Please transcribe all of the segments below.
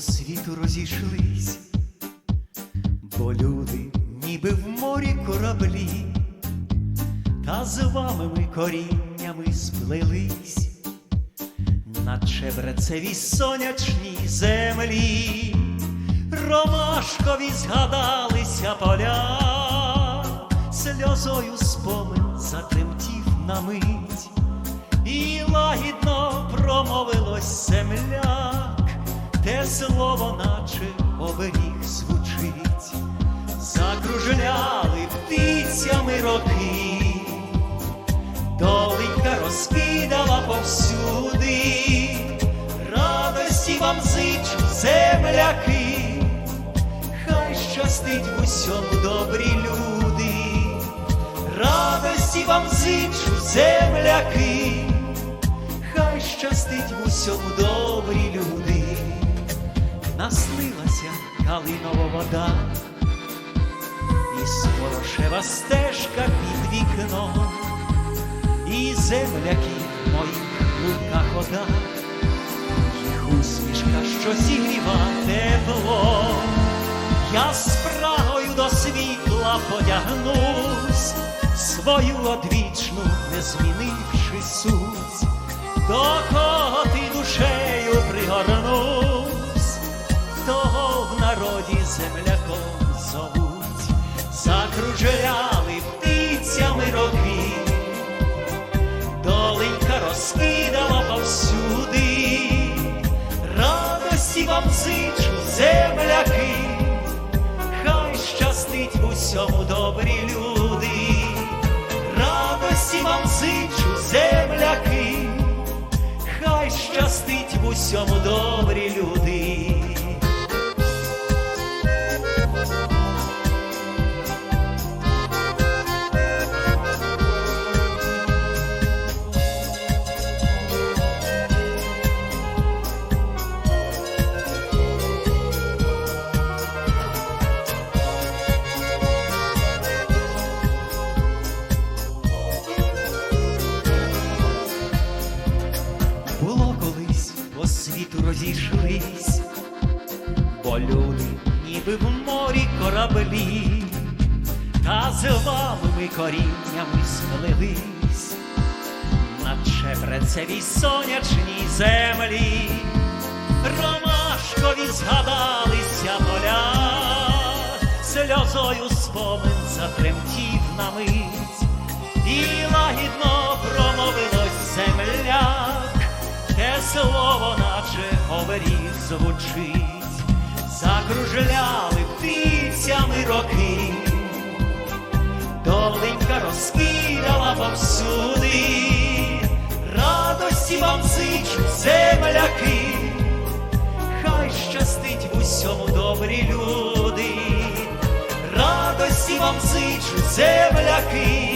світу розійшлись, бо люди ніби в морі кораблі, та з вами ми коріннями сплелись, на брецеві сонячній землі, ромашкові згадалися поля, сльозою спомин затремтів на мить, і лагідно промовилось земля слово, наче оберіг звучить, закружляли птицями роки. Доленька розкидала повсюди, радості вам зичу, земляки, хай щастить в усьому добрі люди, радості вам зичу, земляки, хай щастить в усьому добрі наснилася калинова вода, і скорошева стежка під вікном і земляки в моїх лунках вода, їх усмішка, що зігріва тепло, я з прагою до світла потягнусь, свою одвічну, не змінивши суть, до земляком зовуть, закружляли птицями роки доленька розкидала повсюди, радості вам зичу, земляки, хай щастить в усьому добрі люди, радості вам зичу, земляки, хай щастить в усьому добрі Було колись по світу розійшлись, бо люди, ніби в морі кораблі, та з вами коріннями сплелись на чебрецевій сонячній землі, ромашкові згадалися поля, сльозою спомин затремтів на мить, і лагідно промовилось земляк, те слово, наче оберіг звучить, закружляли птицями роки, доленька розкидала повсюди, радості вам зичу, земляки, хай щастить в усьому добрі люди, радості вам зичу, земляки,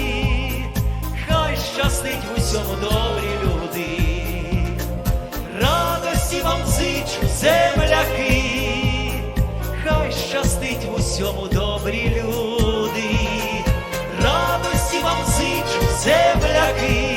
хай щастить в усьому добрі щастить добрі люди, радості вам зичу, земляки,